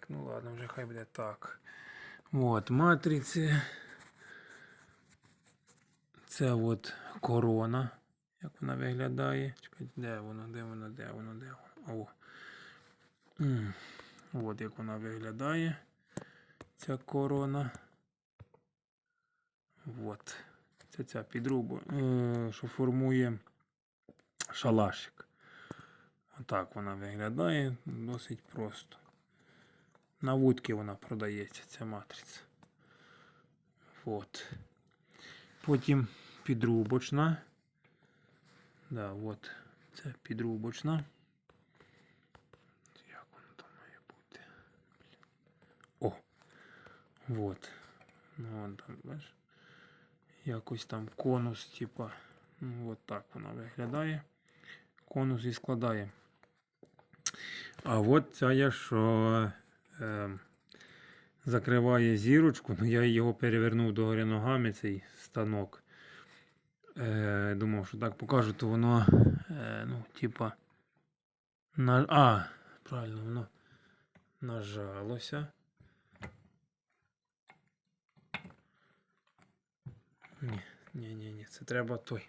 Так, ну ладно, вже хай буде так. От, матриці. Це от корона. Як вона виглядає. Чекайте, де воно, де воно, де воно, де воно. О. От як вона виглядає. Ця корона. От. Це ця підруба, е, що формує шалашик. Отак вона виглядає. Досить просто. На вудки вона продається, ця матриця. От. Потім підрубочна. Да, от. Це підрубочна. Як воно там має бути? О! Вот. Ну, вон там, бачиш? Якось там конус, типа. Ну, от так вона виглядає. Конус і складає. А от ця я що е, закриває зірочку, ну я його перевернув догори ногами, цей станок. Е, думав, що так покажу, то воно, е, ну, типа. На... А, правильно, воно нажалося. Ні, ні, ні, ні, це треба той.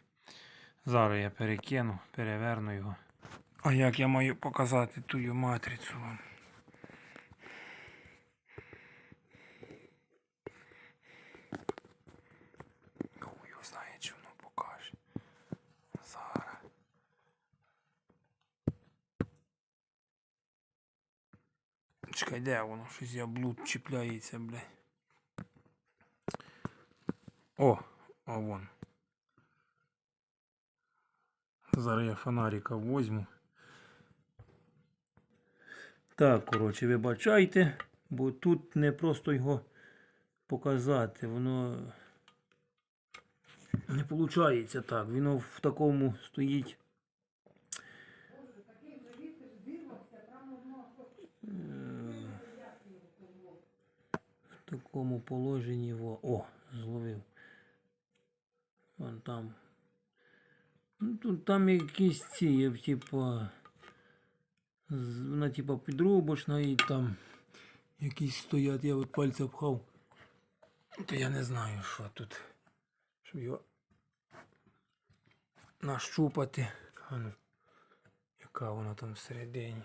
Зараз я перекину, переверну його. А як я маю показати тую матрицю вам? Хуй його знає, чи воно покаже. Зараз. Чекай, де воно? Щось я блуд чіпляється, блядь. О, а вон. Зараз я фонарика возьму. Так, коротше, вибачайте, бо тут не просто його показати, воно не виходить так. Воно в такому стоїть. Такому положенні во. О, зловив. Вон там. Ну, тут там якісь ці, типа. Вона типа підрубочна і там якісь стоять, я от пальця пхав. То я не знаю, що тут. Щоб його нащупати. А ну, яка вона там всередині.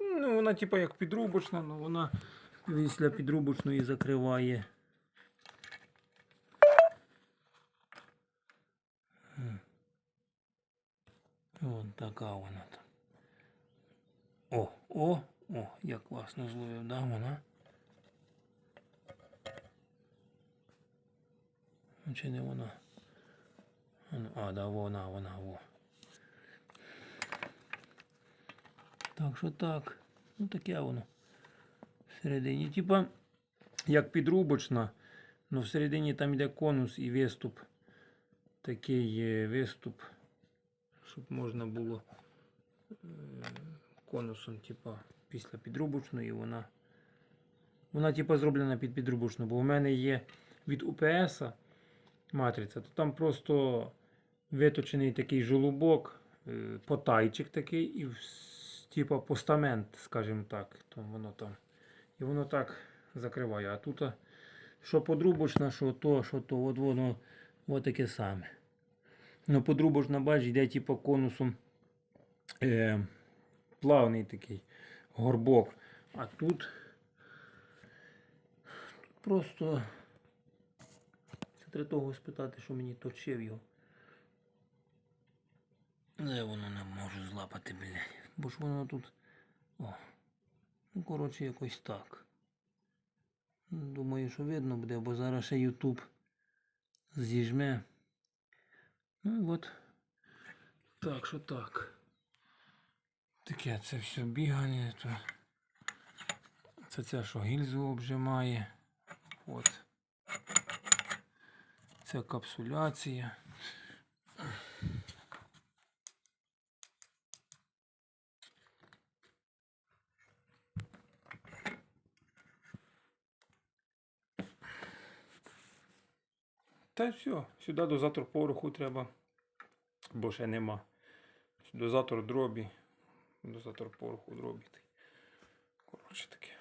Ну, вона типа як підрубочна, але вона після підрубочної закриває. Вон така вона там. О, о, о, як класно зловив, да, вона. Чи не вона? А, да, вона, вона, во. Так що так. Ну таке воно. Всередині. Типа, як підрубочна, але всередині там йде конус і виступ. Такий виступ щоб можна було е, конусом, типа, після підрубочної вона. Вона, типа, зроблена під підрубочну, бо в мене є від УПС матриця, то там просто виточений такий жолобок, е, потайчик такий і типа постамент, скажімо так. То воно там. І воно так закриває. А тут, що подрубочна, що то, що то, от воно от таке саме. Ну, подрубочна, бач, йде типу конусом е, плавний такий горбок. А тут, тут просто це треба того спитати, що мені точив його. Де воно не можу злапати, блядь. Бо ж воно тут. О. Ну, коротше, якось так. Думаю, що видно буде, бо зараз ще YouTube зіжме. Ну от. Так, що так. Таке це все бігання. То... Це ця, що гільзу обжимає. От. Це капсуляція. Та й все, сюди дозатор пороху треба, бо ще нема. Дозатор дробі, дозатор пороху дробі. Коротше таке.